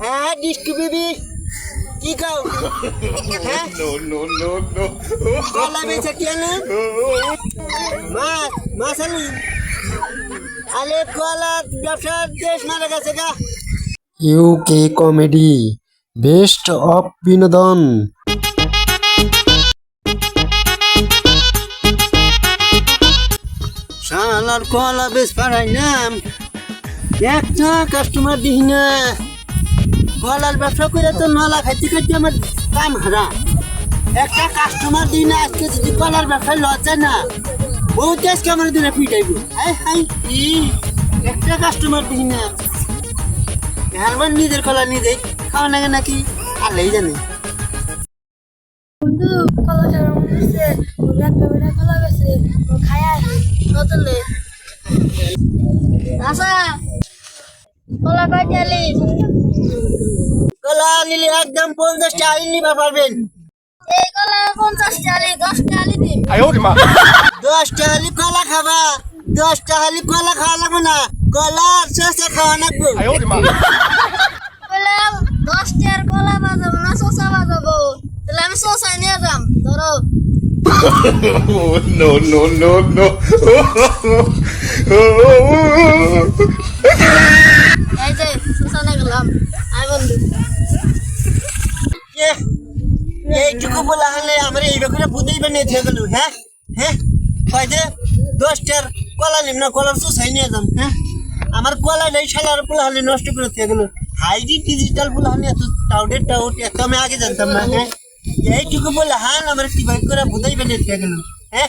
হ্যাঁ ডিস্কু বিবি। কি কাও হ্যাঁ? No, no, no. কলা বেচে কেন মাছ মাছ আলু আলে কলা ব্যবসার দেশ মারা গেছে গা। ইউকে কমেডি বেস্ট অফ বিনোদন শালার কলা বেশ পারাই নাম। একটা কাস্টমার দিই না। কলার ব্যবসা করে তো নলা খাইতে খাইতে আমার কাম হারা। একটা কাস্টমার দিই না, আজকে যদি কলার ব্যবসায় লজ্জা না, বহুত আজকে আমার দিনে পিটাইব। হাই হাই একটা কাস্টমার দিই না। আমার নিজের কলা নিজেই খাওয়া লাগে নাকি? আল্লাহ জানে। বন্ধু, কলা খাওয়ার মনে হচ্ছে কলা গেছে খায় নিলে একদম পঞ্চাশটা আলি নিবা পারবেন। পঞ্চাশটা আলি দশটা আলি দশটা কলা খাবা দশটা আলি কলা খাওয়া না কলা আর খাওয়া লাগবো। দশটার কলা বাজাবো না বাজাবো তাহলে আমি নিয়ে যাম ধরো। গেলাম। এ, এইটুকু বলা হলে আমার এই ব্যাপারে বুঝেই বানিয়ে থেকে গেল হ্যাঁ? হ্যাঁ? কয়তে দশটার কলা নিম না কলার চুষাই নিয়ে যাম হ্যাঁ? আমার কলা নেই শালার পোলা হলে নষ্ট করে থেকে গেল হাইডি ডিজিটাল পোলা হলে এত টাউডের টাউট এত আমি আগে জানতাম না হ্যাঁ? এইটুকু বলে হান আমার কি ভাই করে বুঝেই বানিয়ে থেকে গেল হ্যাঁ?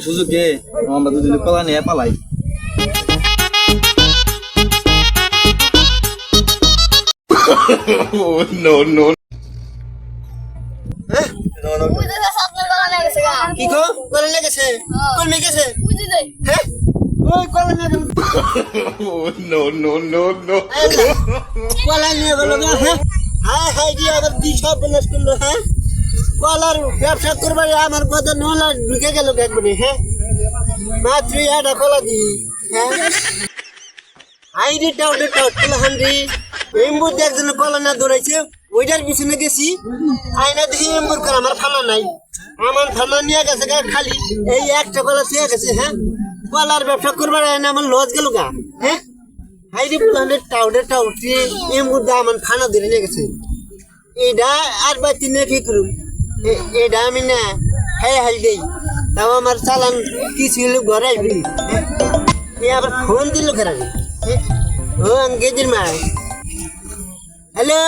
সুযোগে আমরা দুদিন কলা নিয়ে পালাই। কি গো? লেগেছে কোন মেয়ে গেছে? হ্যাঁ? ওই নিয়ে গেল হ্যাঁ? হাই হাই দিয়ে আবার বিনাশ করল হ্যাঁ? কলার ব্যবসা করবার আমার কথা নলা ঢুকে গেল একবারে হ্যাঁ? মাত্র একটা কলা দি হ্যাঁ? হাই রে কলা হান্ডি এম্বুর একজন কলা না দৌড়াইছে ওইটার পিছনে গেছি। আইনা দেখি এম্বুর করে আমার ফানা নাই। আমার ফানা নিয়ে গেছে গা খালি। এই একটা কলা চেয়ে গেছে হ্যাঁ? কলার ব্যবসা করবার আইনা আমার লজ গেল গা হ্যাঁ? হাইরে প্লানে টাউডে টাউটে এম্বুর দা আমার ফানা ধরে নিয়ে গেছে। এটা আর বাতি না কি করুম? এটা আমি না হাই হাই দেই। তাও আমার চালান কিছু হলে ঘরে আসবি হ্যাঁ? আবার ফোন দিল খারাপ ও আঙ্গেজির মা হ্যালো?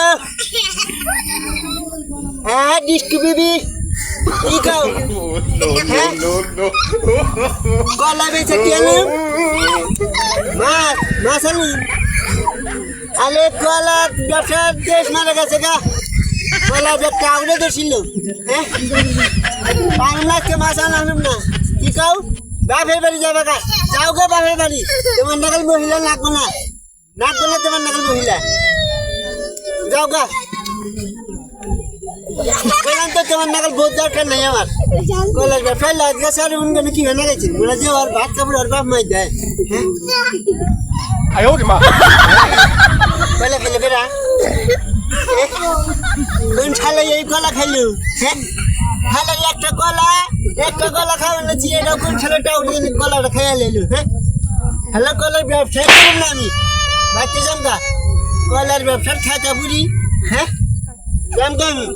হ্যাঁ ডিস্কু বিবি। কি কাও Oh, no, no, no, no. কলা বেচে কেন মাছ মাছ আলু আলে কলা ব্যবসার দেশ মারা গেছে গা। কলা যে কাউরে দোষিল হ্যাঁ? বাংলাকে মাছ আনলাম না। কি কাউ বাপের বাড়ি যাবে গা। যাও গো বাপের বাড়ি। তোমার নাগাল মহিলা নাকবো না নাকবো না তোমার নাগাল মহিলা। যাও গা। বললাম তো তোমার নাগাল বহুত দরকার নাই আমার। কলেজ বা ফেল আজকে স্যার উনগানে কি হয়ে গেছে বলে যে ওর ভাত কাপড় ওর বাপ মাই দেয়। হ্যাঁ? কোন ছালে এই কলা খাইলু? হ্যাঁ খালে একটা কলা একটা কলা খাওয়ানো ছি এটা কোন ছেলেটা উঠে কলাটা খাইয়া লাইলু হ্যাঁ হ্যালো, কলার ব্যবসা করুন না আমি। বাচ্চা জামকা কলার ব্যবসার খাতা বুড়ি হ্যাঁ জামকা আমি।